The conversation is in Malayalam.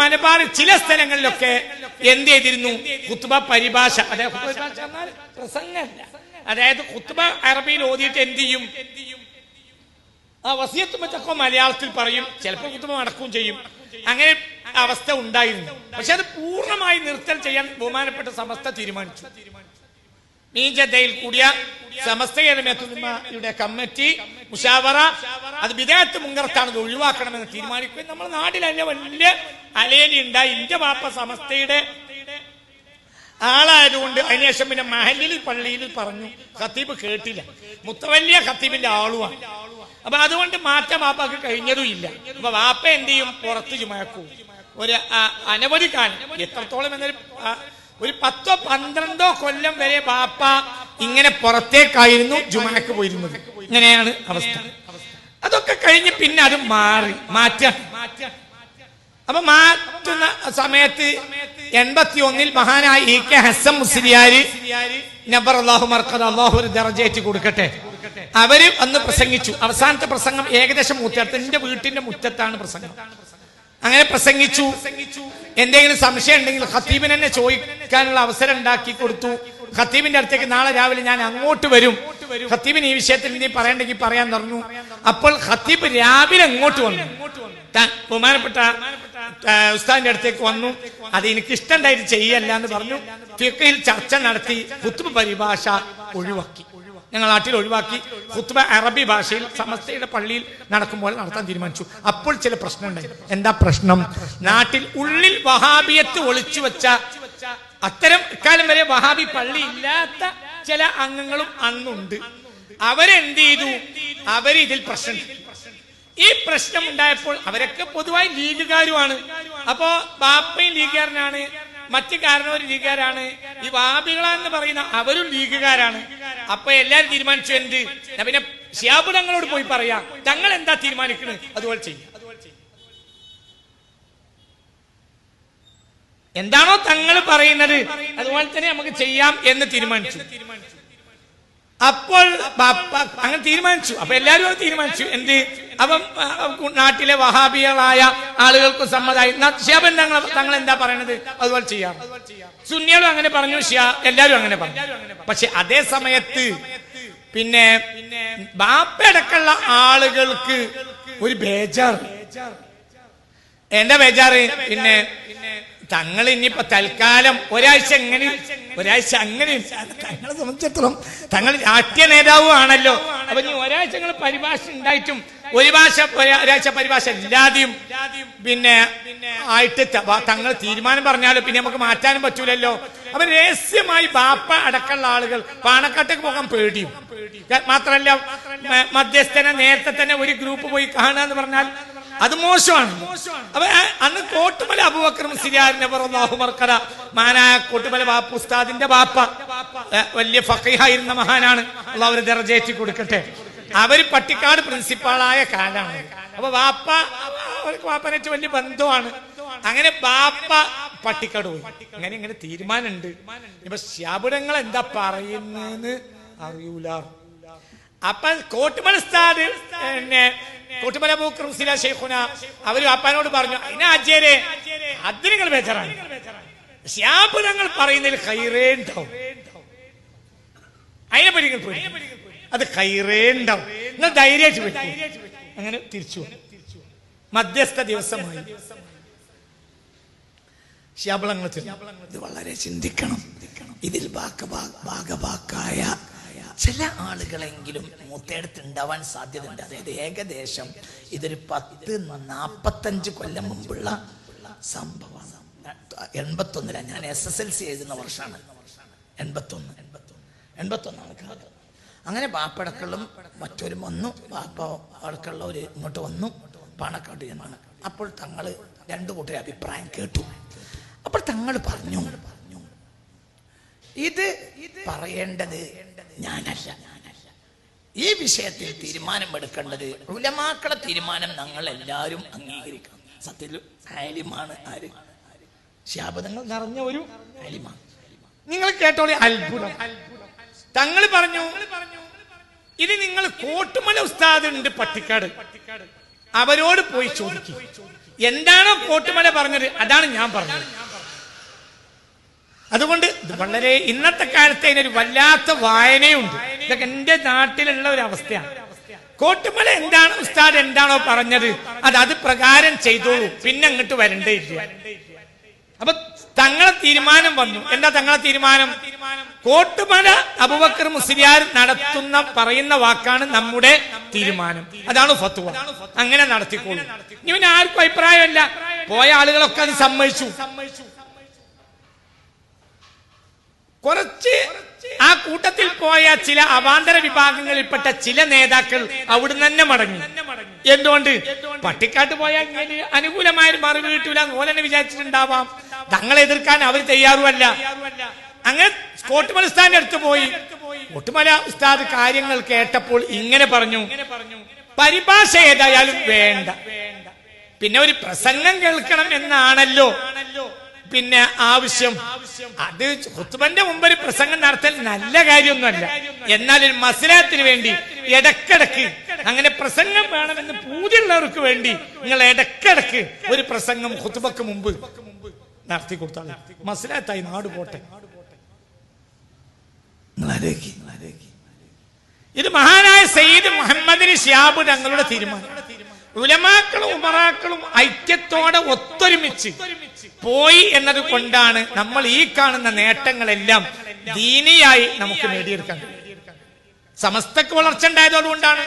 മലബാർ ചില സ്ഥലങ്ങളിലൊക്കെ എന്ത് ചെയ്തിരുന്നു? കുത്തുബ പരിഭാഷ. അതായത് പ്രസംഗമല്ല. അതായത് കുത്തുബ അറബിയിൽ ഓതിയിട്ട് എന്ത് ചെയ്യും? ആ വസിയത്ത് വെച്ചൊക്കെ മലയാളത്തിൽ പറയും. ചിലപ്പോൾ കുത്തുബ നടക്കുകയും ചെയ്യും. അങ്ങനെ അവസ്ഥ ഉണ്ടായിരുന്നു. പക്ഷെ അത് പൂർണമായി നിർത്തൽ ചെയ്യാൻ ബഹുമാനപ്പെട്ട സമസ്ത തീരുമാനിച്ചു. മീഞ്ചതയിൽ കൂടിയ സമസ്തയുടെ കമ്മിറ്റി മുഷാവറ അത് വിദേഹത്ത് മുങ്കർത്താണ് ഇത് ഒഴിവാക്കണമെന്ന് തീരുമാനിക്കുകയും നമ്മുടെ നാട്ടിലല്ല വലിയ അലേലി ഉണ്ടായി. ഇന്ത്യ പാപ്പ സമസ്തയുടെ ആളായതുകൊണ്ട് അതിനുശേഷം പിന്നെ മഹലിൽ പള്ളിയിൽ പറഞ്ഞു. ഖത്തീബ് കേട്ടില്ല. മുത്തവല്യ ഖത്തീബിന്റെ ആളുമാണ് അപ്പൊ അതുകൊണ്ട് മാറ്റം വാപ്പാക്ക് കഴിഞ്ഞതും ഇല്ല. അപ്പൊ വാപ്പ എന്ത് ചെയ്യും? പുറത്ത് ചുമക്കും. ഒരു അനവധി കാലം. എത്രത്തോളം എന്നൊരു ഒരു പത്തോ പന്ത്രണ്ടോ കൊല്ലം വരെ വാപ്പ ഇങ്ങനെ പുറത്തേക്കായിരുന്നു ജുമാക്ക് പോയിരുന്നത്. ഇങ്ങനെയാണ് അവസ്ഥ. അതൊക്കെ കഴിഞ്ഞ് പിന്നെ അത് മാറി മാറ്റാൻ അപ്പൊ മാറ്റുന്ന സമയത്ത് എൺപത്തി ഒന്നിൽ മഹാനായ ഇ കെ ഹസൻ മുസ്ലിയാര് നബർ അള്ളാഹു മർക്കത് അള്ളാഹു ഒരു ദർജയേറ്റ് കൊടുക്കട്ടെ. അവർ അന്ന് പ്രസംഗിച്ചു. അവസാനത്തെ പ്രസംഗം ഏകദേശം മുറ്റത്ത് എന്റെ വീട്ടിന്റെ മുറ്റത്താണ് പ്രസംഗം. അങ്ങനെ പ്രസംഗിച്ചു. എന്തെങ്കിലും സംശയം ഉണ്ടെങ്കിൽ ഖത്തീബിന് തന്നെ ചോദിക്കാനുള്ള അവസരം ഉണ്ടാക്കി കൊടുത്തു. ഖത്തീബിന്റെ അടുത്തേക്ക് നാളെ രാവിലെ ഞാൻ അങ്ങോട്ട് വരും. ഖത്തീബിന് ഈ വിഷയത്തിൽ നീ പറയണ്ടെങ്കിൽ പറയാൻ പറഞ്ഞു. അപ്പോൾ ഖത്തീബ് രാവിലെ അങ്ങോട്ട് വന്നു. ബഹുമാനപ്പെട്ട ഉസ്താദിന്റെ അടുത്തേക്ക് വന്നു. അത് എനിക്ക് ഇഷ്ടണ്ടായിട്ട് ചെയ്യല്ല എന്ന് പറഞ്ഞു. ഫിഖയിൽ ചർച്ച നടത്തി കുത്തുബ് പരിഭാഷ ഒഴിവാക്കി. ഞങ്ങൾ നാട്ടിൽ ഒഴിവാക്കി. ഖുത്ബ അറബി ഭാഷയിൽ സമസ്തയുടെ പള്ളിയിൽ നടക്കുമ്പോൾ നടത്താൻ തീരുമാനിച്ചു. അപ്പോൾ ചില പ്രശ്നമുണ്ടായി. എന്താ പ്രശ്നം? നാട്ടിൽ ഉള്ളിൽ വഹാബിയത്ത് ഒളിച്ചു വെച്ച അത്തരം ഇക്കാലം വരെ വഹാബി പള്ളി ഇല്ലാത്ത ചില അംഗങ്ങളും അന്നുണ്ട്. അവരെന്ത് ചെയ്തു? അവർ ഇതിൽ പ്രശ്നം ഈ പ്രശ്നം ഉണ്ടായപ്പോൾ അവരൊക്കെ പൊതുവായി ലീഗുകാരുമാണ്. അപ്പോ ബാപ്പയും ലീഗുകാരനാണ്. മറ്റു കാരണവർ ലീഗുകാരാണ്. ഈ വാബികളെന്ന് പറയുന്ന അവരും ലീഗുകാരാണ്. അപ്പൊ എല്ലാരും തീരുമാനിച്ചു എന്ത്? പിന്നെ ഷിയാബ് പോയി പറയാം. തങ്ങൾ എന്താ തീരുമാനിക്കുന്നത് അതുപോലെ ചെയ്യും. എന്താണോ തങ്ങൾ പറയുന്നത്? അതുപോലെ തന്നെ നമുക്ക് ചെയ്യാം എന്ന് തീരുമാനിച്ചു. അപ്പോൾ അങ്ങനെ തീരുമാനിച്ചു. അപ്പൊ എല്ലാവരും അത് തീരുമാനിച്ചു. എന്ത്? അപ്പം നാട്ടിലെ വഹാബികളായ ആളുകൾക്ക് സമ്മതമായി. ഷിയാബൻ തങ്ങൾ തങ്ങൾ എന്താ പറയണത്? അതുപോലെ ചെയ്യാം. സുന്നികളും അങ്ങനെ പറഞ്ഞു ഷിയാ എല്ലാവരും അങ്ങനെ പറഞ്ഞു. പക്ഷെ അതേ സമയത്ത് പിന്നെ ബാപ്പയടക്കമുള്ള ആളുകൾക്ക് ഒരു ബേജാർ എന്താ ബേജാറ്? പിന്നെ തങ്ങൾ ഇനിയിപ്പോ തൽക്കാലം ഒരാഴ്ച എങ്ങനെ? ഒരാഴ്ച അങ്ങനെ. തങ്ങളെ സംബന്ധിച്ചിടത്തോളം തങ്ങൾ രാഷ്ട്രീയ നേതാവും ആണല്ലോ അപ്പൊ ഇനി ഒരാഴ്ച നിങ്ങൾ പരിഭാഷ ഉണ്ടായിട്ടും ഒരു ഭാഷ ഒരാഴ്ച പരിഭാഷ ഇല്ലാതെയും പിന്നെ ആയിട്ട് തങ്ങൾ തീരുമാനം പറഞ്ഞാലും പിന്നെ നമുക്ക് മാറ്റാനും പറ്റൂലല്ലോ. അപ്പൊ രഹസ്യമായി ബാപ്പ അടക്കമുള്ള ആളുകൾ പാണക്കാട്ടേക്ക് പോകാൻ പേടിയും. മാത്രമല്ല മധ്യസ്ഥനെ നേരത്തെ തന്നെ ഒരു ഗ്രൂപ്പ് പോയി കാണുക എന്ന് പറഞ്ഞാൽ അത് മോശമാണ്. അന്ന് കോട്ടുമല അബുബക്കർ മുസ്ലിയാരിനെ മർക്കറ മാനായ കോട്ടുമല ബാപ്പ ഉസ്താദിന്റെ ബാപ്പ. വലിയ ഫക്കീഹായിരുന്ന മഹാനാണ്. അള്ള അവർ ദർജേറ്റി കൊടുക്കട്ടെ. അവർ പട്ടിക്കാട് പ്രിൻസിപ്പാളായ കാലാണ്. അപ്പൊ വാപ്പ അവർക്ക് ബാപ്പനേറ്റ് വലിയ ബന്ധമാണ്. അങ്ങനെ ബാപ്പ പട്ടിക്കാട് പോയി. അങ്ങനെ ഇങ്ങനെ തീരുമാനമുണ്ട്. ഇപ്പൊ ശാബുടങ്ങൾ എന്താ പറയുന്നതെന്ന് അറിയൂല. അപ്പൊ കോട്ടുമല ഉസ്താദ് കോട്ടുമല ശേഖുന ഷെയ്ഖുന അവർ അപ്പാനോട് പറഞ്ഞു അതിനെ അജയരെ അത് നിങ്ങൾ ബേജറാണ്. ശ്യാബ് പറയുന്നതിൽ കൈറേ ഉണ്ടാവും. അതിനെ പറ്റി പേടിക്കണ്ട. അത് കൈറേ ഉണ്ടാവും. നിങ്ങൾ ധൈര്യമായിട്ട് അങ്ങനെ തിരിച്ചു. മധ്യസ്ഥ ദിവസമായി. ശ്യാബളങ്ങൾ ഇത് വളരെ ചിന്തിക്കണം. ഇതിൽ ഭാഗഭാ- ഭാഗഭാക്കായ ചില ആളുകളെങ്കിലും മൂത്തേടത്ത് ഉണ്ടാവാൻ സാധ്യതയുണ്ട്. അതായത് ഏകദേശം ഇതൊരു പത്ത് നാപ്പത്തഞ്ച് കൊല്ലം മുമ്പുള്ള സംഭവമാണ്. എൺപത്തൊന്നിലാണ്. ഞാൻ എസ് എസ് എൽ സി എഴുതുന്ന വർഷമാണ്. എൺപത്തൊന്ന്. എൺപത്തൊന്നാണ് കാലം അങ്ങനെ ബാപ്പടക്കളും മറ്റൊരും വന്നു. ബാപ്പ ഒരു ഇങ്ങോട്ട് വന്നു. പാണക്കാട് എന്നാണ് അപ്പോൾ തങ്ങൾ രണ്ടു കൂട്ടരെ അഭിപ്രായം കേട്ടു. അപ്പോൾ തങ്ങൾ പറഞ്ഞു ഇത് പറയേണ്ടത് ഞാനല്ല. ഈ വിഷയത്തിൽ തീരുമാനമെടുക്കേണ്ടത് ഉലമാക്കളെ തീരുമാനം ഞങ്ങൾ എല്ലാവരും അംഗീകരിക്കണം. സത്യത്തിൽ ആലിമാണ് ആര്? ശാപതങ്ങൾ നിറഞ്ഞ ഒരു ആലിമാണ് നിങ്ങൾ കേട്ടോളി അത്ഭുതം. തങ്ങൾ പറഞ്ഞു ഇത് നിങ്ങൾ കോട്ടുമല ഉസ്താദ് ഉണ്ട് പട്ടിക്കാട്. അവരോട് പോയി ചോദിക്കും. എന്താണ് കോട്ടുമല പറഞ്ഞത്? അതാണ് ഞാൻ പറഞ്ഞത്. അതുകൊണ്ട് വളരെ ഇന്നത്തെ കാലത്ത് അതിനൊരു വല്ലാത്ത വായനയുണ്ട്. ഇതൊക്കെ എന്റെ നാട്ടിലുള്ള ഒരു അവസ്ഥയാണ്. കോട്ടുമല എന്താണ്? ഉസ്താദ് എന്താണോ പറഞ്ഞത്? അത് അത് പ്രകാരം ചെയ്തോളൂ. പിന്നെ അങ്ങോട്ട് വരണ്ടേ ഇല്ല. അപ്പൊ തങ്ങളെ തീരുമാനം വന്നു. എന്താ തങ്ങളെ തീരുമാനം? കോട്ടുമല അബുബക്കർ മുസ്ലിയാർ നടത്തുന്ന പറയുന്ന വാക്കാണ് നമ്മുടെ തീരുമാനം. അതാണ് ഫത്വ. അങ്ങനെ നടത്തിക്കോളൂ. ഇവന് ആർക്കും അഭിപ്രായമല്ല. പോയ ആളുകളൊക്കെ അത് സമ്മതിച്ചു. കുറച്ച് ആ കൂട്ടത്തിൽ പോയ ചില അവാന്തര വിഭാഗങ്ങളിൽപ്പെട്ട ചില നേതാക്കൾ അവിടുന്ന് തന്നെ മടങ്ങി. എന്തുകൊണ്ട്? പട്ടിക്കാട്ട് പോയാൽ അനുകൂലമായൊരു മറുപടി കിട്ടൂല ഓലെന്നെ വിചാരിച്ചിട്ടുണ്ടാവാം. തങ്ങളെ എതിർക്കാൻ അവർ തയ്യാറുമല്ല. അങ്ങനെ കോട്ടുമല ഉസ്താദിന്റെ അടുത്ത് പോയി. കോട്ടുമല ഉസ്താദ് കാര്യങ്ങൾ കേട്ടപ്പോൾ ഇങ്ങനെ പറഞ്ഞു. പരിഭാഷ ഏതായാലും വേണ്ട. പിന്നെ ഒരു പ്രസംഗം കേൾക്കണം എന്നാണല്ലോ. പിന്നെ ആവശ്യം. അത് ഹുത്തുബന്റെ മുമ്പ് ഒരു പ്രസംഗം നടത്തൽ നല്ല കാര്യമൊന്നുമല്ല. എന്നാൽ ഒരു മസലത്തിന് വേണ്ടി ഇടക്കിടക്ക് അങ്ങനെ പ്രസംഗം വേണമെന്ന് പൂതിയുള്ളവർക്ക് വേണ്ടി നിങ്ങൾ ഇടക്കിടക്ക് ഒരു പ്രസംഗം ഹുത്തുബക്ക് മുമ്പ് നടത്തി കൊടുത്താൽ മസലാത്തായി നാട് പോട്ടെ. ഇത് മഹാനായ സയ്യിദ് മുഹമ്മദിന് ഷിയാബ് തങ്ങളുടെ തീരുമാനം. ഉലമാക്കളും ഉമറാക്കളും ഐക്യത്തോടെ ഒത്തൊരുമിച്ച് പോയി എന്നത് കൊണ്ടാണ് നമ്മൾ ഈ കാണുന്ന നേട്ടങ്ങളെല്ലാം ദീനിയായി നമുക്ക് നേടിയെടുക്കാൻ സമസ്തക്ക് വളർച്ച ഉണ്ടായതുകൊണ്ടാണ്